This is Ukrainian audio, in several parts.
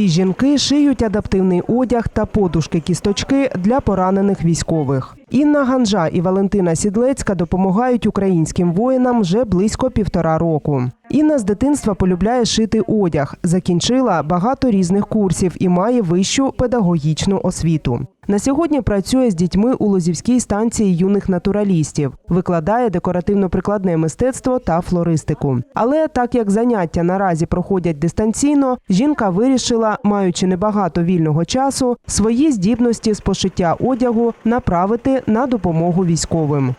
Ці жінки шиють адаптивний одяг та подушки-кісточки для поранених військових. Інна Ганжа і Валентина Сідлецька допомагають українським воїнам вже близько півтора року. Інна з дитинства полюбляє шити одяг, закінчила багато різних курсів і має вищу педагогічну освіту. На сьогодні працює з дітьми у Лозівській станції юних натуралістів, викладає декоративно-прикладне мистецтво та флористику. Але так як заняття наразі проходять дистанційно, жінка вирішила, маючи небагато вільного часу, свої здібності з пошиття одягу направити на допомогу військовим.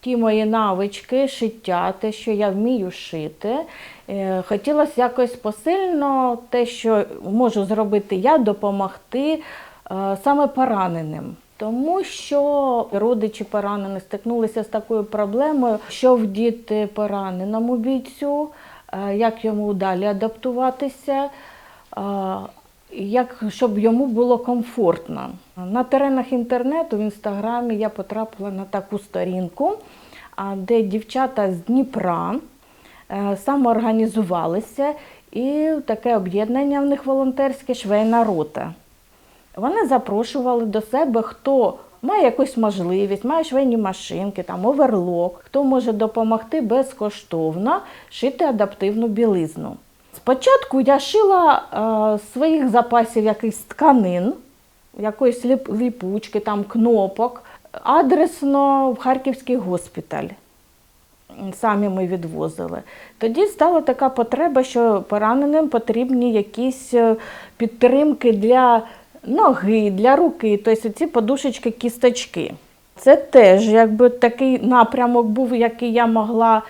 ті мої навички, шиття, те, що я вмію шити. Е, Хотілося якось посильно те, що можу зробити я, допомогти саме пораненим. Тому що родичі поранених стикнулися з такою проблемою, що вдіти пораненому бійцю, е, як йому далі адаптуватися, е, як, щоб йому було комфортно. На теренах інтернету в інстаграмі я потрапила на таку сторінку, де дівчата з Дніпра е, самоорганізувалися, і таке об'єднання в них волонтерське швейна рота. Вони запрошували до себе, хто має якусь можливість, має швейні машинки, там оверлок, хто може допомогти безкоштовно шити адаптивну білизну. Спочатку я шила е, своїх запасів якихось тканин, якоїсь ліп- ліпучки, там кнопок, адресно в Харківський госпіталь. Самі ми відвозили. Тоді стала така потреба, що пораненим потрібні якісь е, підтримки для ноги, для руки, тобто ці подушечки-кісточки. Це теж якби такий напрямок був, який я могла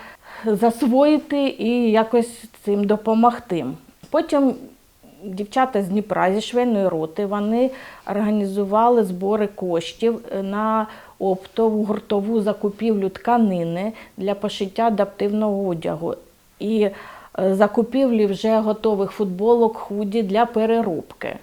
засвоїти і якось цим допомогти. Потім дівчата з Дніпра зі швейної роти вони організували збори коштів на оптову гуртову закупівлю тканини для пошиття адаптивного одягу і е, закупівлі вже готових футболок худі для переробки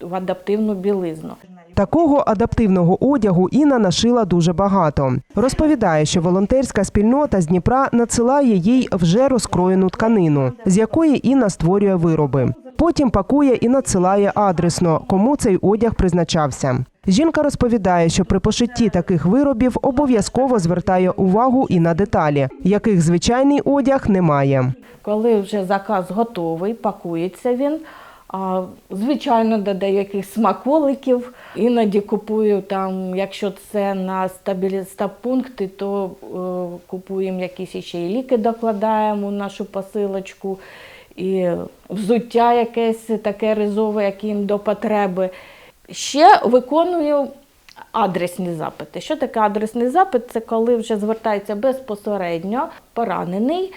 в адаптивну білизну. Такого адаптивного одягу Інна нашила дуже багато. Розповідає, що волонтерська спільнота з Дніпра надсилає їй вже розкроєну тканину, з якої Інна створює вироби. Потім пакує і надсилає адресно, кому цей одяг призначався. Жінка розповідає, що при пошитті таких виробів обов'язково звертає увагу і на деталі, яких звичайний одяг не має. Коли вже заказ готовий, пакується він. А, звичайно, додаю якихось смаколиків. Іноді купую там, якщо це на стабілі... стаб-пункти, то е, купуємо якісь ще і ліки, докладаємо в нашу посилочку, і взуття якесь таке ризове, яке їм до потреби. Ще виконую адресні запити. Що таке адресний запит? Це коли вже звертається безпосередньо поранений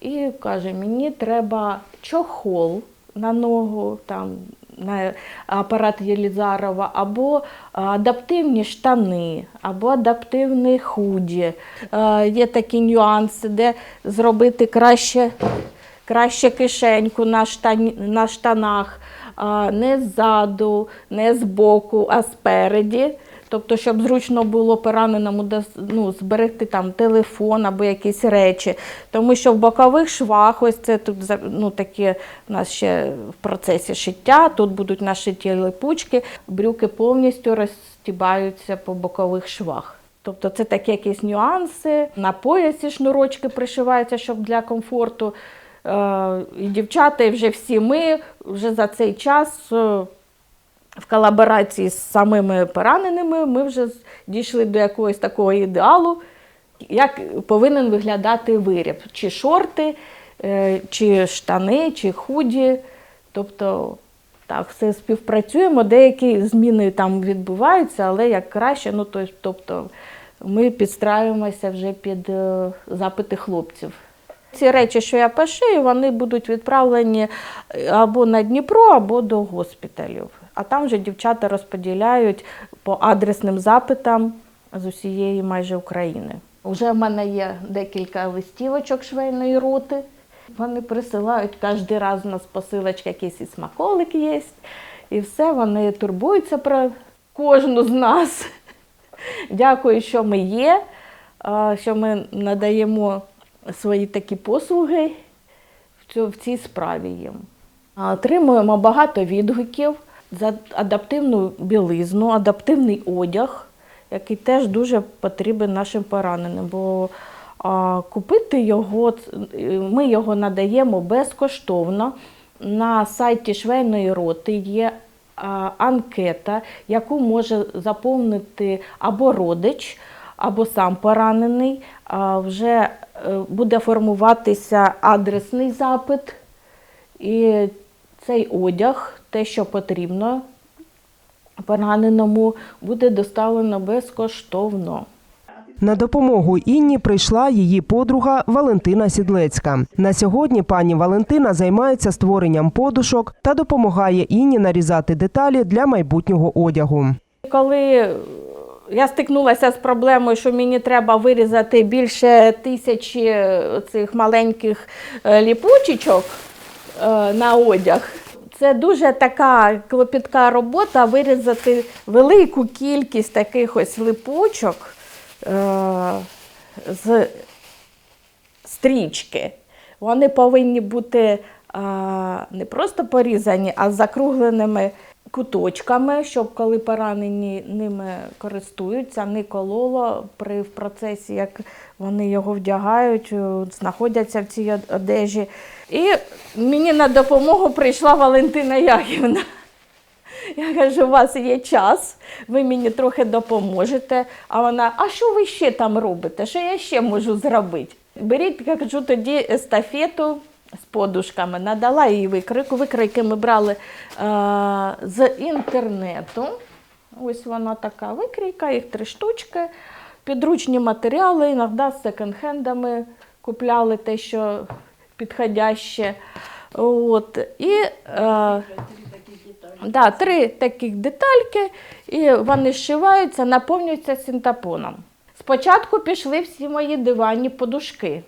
і каже, мені треба чохол на ногу, там, на апарат Єлізарова, або адаптивні штани, або адаптивні худі. Є такі нюанси, де зробити краще, краще кишеньку на, штані, на штанах, не ззаду, не збоку, а спереді. Тобто, щоб зручно було пораненому ну, зберегти там телефон або якісь речі. Тому що в бокових швах, ось це тут ну, такі у нас ще в процесі шиття, тут будуть нашиті липучки, брюки повністю розстібаються по бокових швах. Тобто це такі якісь нюанси. На поясі шнурочки пришиваються, щоб для комфорту. Е, І дівчата, і вже всі ми вже за цей час. В колаборації з самими пораненими ми вже дійшли до якогось такого ідеалу, як повинен виглядати виріб. Чи шорти, е, чи штани, чи худі. Тобто, так, все співпрацюємо. Деякі зміни там відбуваються, але як краще, ну, то- тобто ми підстраюємося вже під е, запити хлопців. Ці речі, що я пошию, вони будуть відправлені або на Дніпро, або до госпіталів. А там вже дівчата розподіляють по адресним запитам з усієї майже України. Уже в мене є декілька листівочок швейної роти. Вони присилають кожен раз у нас посилочка, якийсь і смаколик є. І все, вони турбуються про кожну з нас. Дякую, що ми є, що ми надаємо свої такі послуги в цій справі їм. Отримуємо багато відгуків за адаптивну білизну, адаптивний одяг, який теж дуже потрібен нашим пораненим. Бо а, купити його, ми його надаємо безкоштовно. На сайті швейної роти є а, анкета, яку може заповнити або родич, або сам поранений. А, Вже е, буде формуватися адресний запит. І цей одяг, те, що потрібно пораненому, буде доставлено безкоштовно. На допомогу Інні прийшла її подруга Валентина Сідлецька. На сьогодні пані Валентина займається створенням подушок та допомагає Інні нарізати деталі для майбутнього одягу. Коли я стикнулася з проблемою, що мені треба вирізати більше тисячі цих маленьких е, ліпучечок е, на одяг. Це дуже така клопітка робота вирізати велику кількість таких ось липучок е, з стрічки. Вони повинні бути не просто порізані, а закругленими куточками, щоб коли поранені ними користуються, не кололо при в процесі, як вони його вдягають, знаходяться в цій одежі. І мені на допомогу прийшла Валентина Ягівна. Я кажу, у вас є час, ви мені трохи допоможете. А вона, а що ви ще там робите? Що я ще можу зробити? Беріть, я кажу, тоді естафету з подушками. Надала їй викрику. Викрики ми брали е, з інтернету. Ось вона така викрійка, їх три штучки. Підручні матеріали, іноді з секонд-хендами купляли те, що підходяще. От. І, е, Да, три таких детальки, і вони зшиваються, наповнюються синтапоном. Спочатку пішли всі мої диванні подушки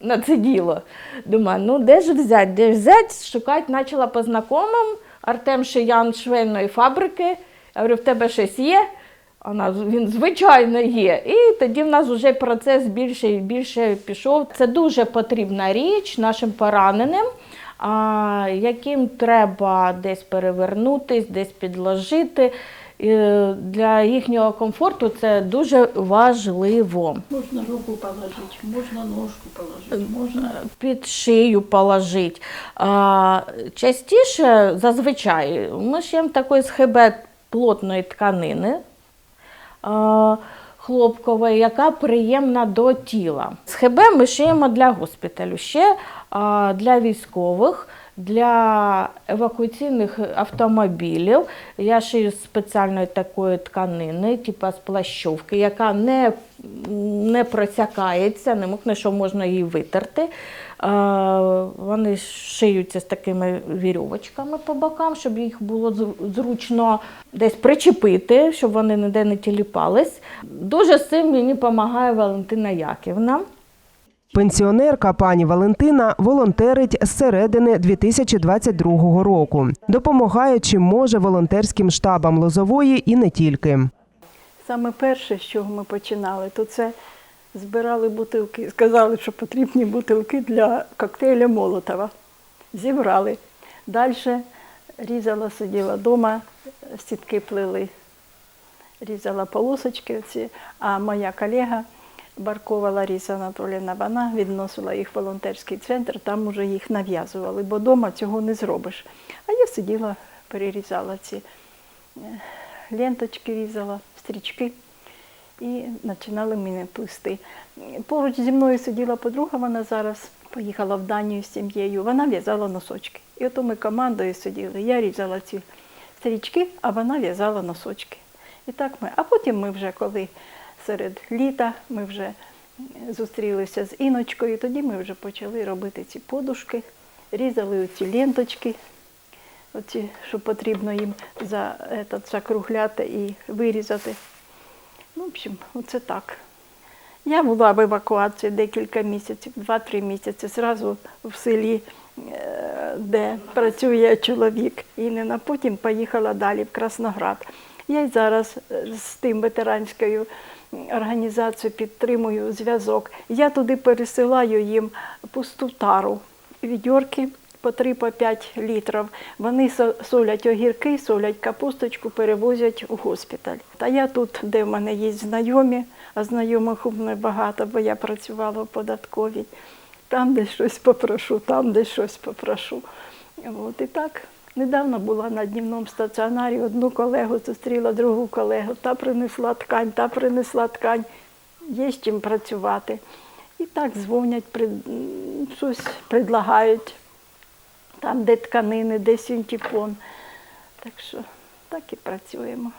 на це діло. Думаю, ну де ж взяти, де ж взяти? Шукати почала по знайомим. Артем Шиян швейної фабрики. Я говорю, в тебе щось є? Вона, він, звичайно, є. І тоді в нас вже процес більше і більше пішов. Це дуже потрібна річ нашим пораненим, яким треба десь перевернутись, десь підложити. І для їхнього комфорту це дуже важливо. Можно руку положить, можно ножку положить, можно... Під шию положити. А, частіше, зазвичай, ми шиємо такої схебет плотної тканини а, хлопкової, яка приємна до тіла. Схебе ми шиємо для госпіталю, ще а, для військових. Для евакуаційних автомобілів я шию з спеціальної такої тканини, типу з плащовки, яка не, не просякається, не мокне, що можна її витерти. Вони шиються з такими вірьовочками по бокам, щоб їх було зручно десь причепити, щоб вони ніде не тіліпались. Дуже з цим мені допомагає Валентина Яківна. Пенсіонерка пані Валентина волонтерить з середини 2022 року. Допомагає чим може волонтерським штабам Лозової і не тільки. Саме перше, з чого ми починали, то це збирали бутилки. Сказали, що потрібні бутилки для коктейля Молотова. Зібрали. Далі різала, сиділа вдома, сітки плели, різала полосочки ці, а моя колега Баркова Лариса Анатоліївна, вона відносила їх в волонтерський центр, там уже їх нав'язували, бо вдома цього не зробиш. А я сиділа, перерізала ці е, ленточки різала, стрічки і починали мене плести. Поруч зі мною сиділа подруга, вона зараз поїхала в Данію з сім'єю, вона в'язала носочки. І ото ми командою сиділи. Я різала ці стрічки, а вона в'язала носочки. І так ми. А потім ми вже, коли серед літа, ми вже зустрілися з Іночкою, тоді ми вже почали робити ці подушки, різали оці ленточки, оці, що потрібно їм за, этот, закругляти і вирізати. Ну, в общем, оце так. Я була в евакуації декілька місяців, два-три місяці, зразу в селі, е, де працює чоловік. І не потім поїхала далі в Красноград. Я й зараз з тим ветеранською організацією підтримую зв'язок. Я туди пересилаю їм пусту тару, відьорки, по 3-5 літрів. Вони солять огірки, солять капусточку, перевозять у госпіталь. Та я тут, де в мене є знайомі, а знайомих у мене багато, бо я працювала в податковій. Там десь щось попрошу, там десь щось попрошу. От і так. Недавно була на днівному стаціонарі, одну колегу зустріла, другу колегу, та принесла ткань, та принесла ткань. Є з чим працювати. І так дзвонять, пред- щось предлагають. Там, де тканини, де синтепон. Так що так і працюємо.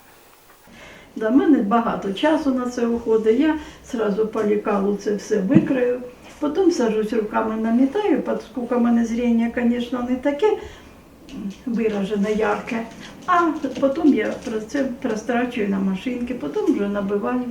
До мене багато часу на це уходить. Я одразу по лікалу це все викрию, потім сажусь руками намітаю, оскільки в мене зріння, звісно, не таке виражене, ярке. А потім я про це прострачую на машинки, потім вже набиваю.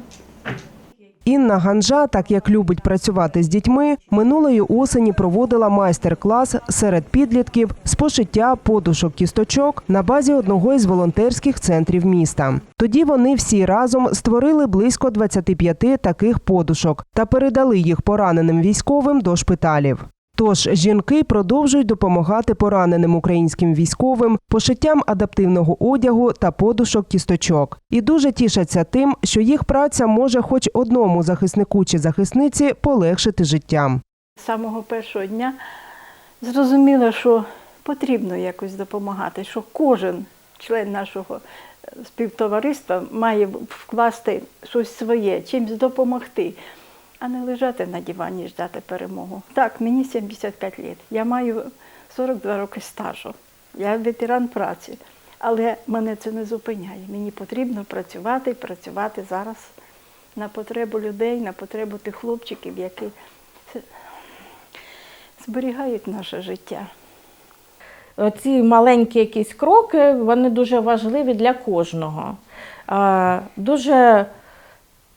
Інна Ганжа, так як любить працювати з дітьми, минулої осені проводила майстер-клас серед підлітків з пошиття подушок кісточок на базі одного із волонтерських центрів міста. Тоді вони всі разом створили близько 25 таких подушок та передали їх пораненим військовим до шпиталів. Тож жінки продовжують допомагати пораненим українським військовим пошиттям адаптивного одягу та подушок кісточок і дуже тішаться тим, що їх праця може хоч одному захиснику чи захисниці полегшити життя. З самого першого дня зрозуміла, що потрібно якось допомагати, що кожен член нашого е, співтовариства має вкласти щось своє, чимось допомогти, а не лежати на дивані і ждати перемогу. Так, мені 75 років, я маю 42 роки стажу, я ветеран праці, але мене це не зупиняє. Мені потрібно працювати і працювати зараз на потребу людей, на потребу тих хлопчиків, які зберігають наше життя. Ці маленькі якісь кроки, вони дуже важливі для кожного. Дуже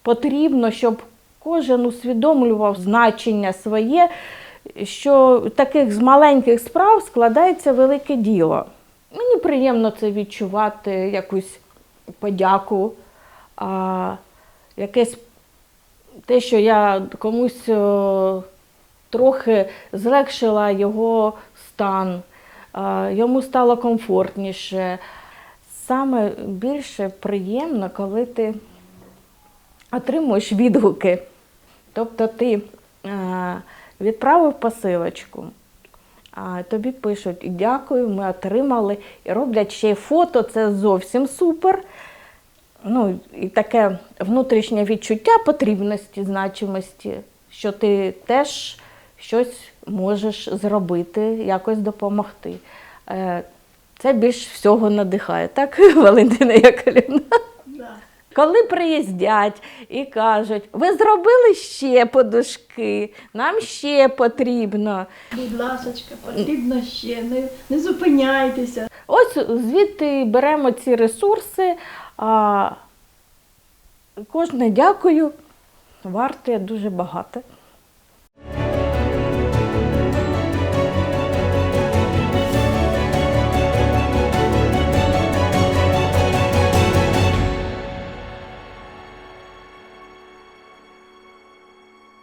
потрібно, щоб кожен усвідомлював значення своє, що таких з маленьких справ складається велике діло. Мені приємно це відчувати, якусь подяку, а, якесь те, що я комусь о, трохи злегшила його стан, а, йому стало комфортніше. Саме більше приємно, коли ти отримуєш відгуки. Тобто ти е, відправив посилочку, а тобі пишуть дякую, ми отримали, і роблять ще й фото, це зовсім супер. Ну, і таке внутрішнє відчуття потрібності, значимості, що ти теж щось можеш зробити, якось допомогти. Е, Це більш всього надихає, так, Валентина Яковлівна? Коли приїздять і кажуть, ви зробили ще подушки, нам ще потрібно. Будь ласочка, потрібно ще, не, не зупиняйтеся. Ось звідти беремо ці ресурси. А, кожне дякую, варте дуже багато.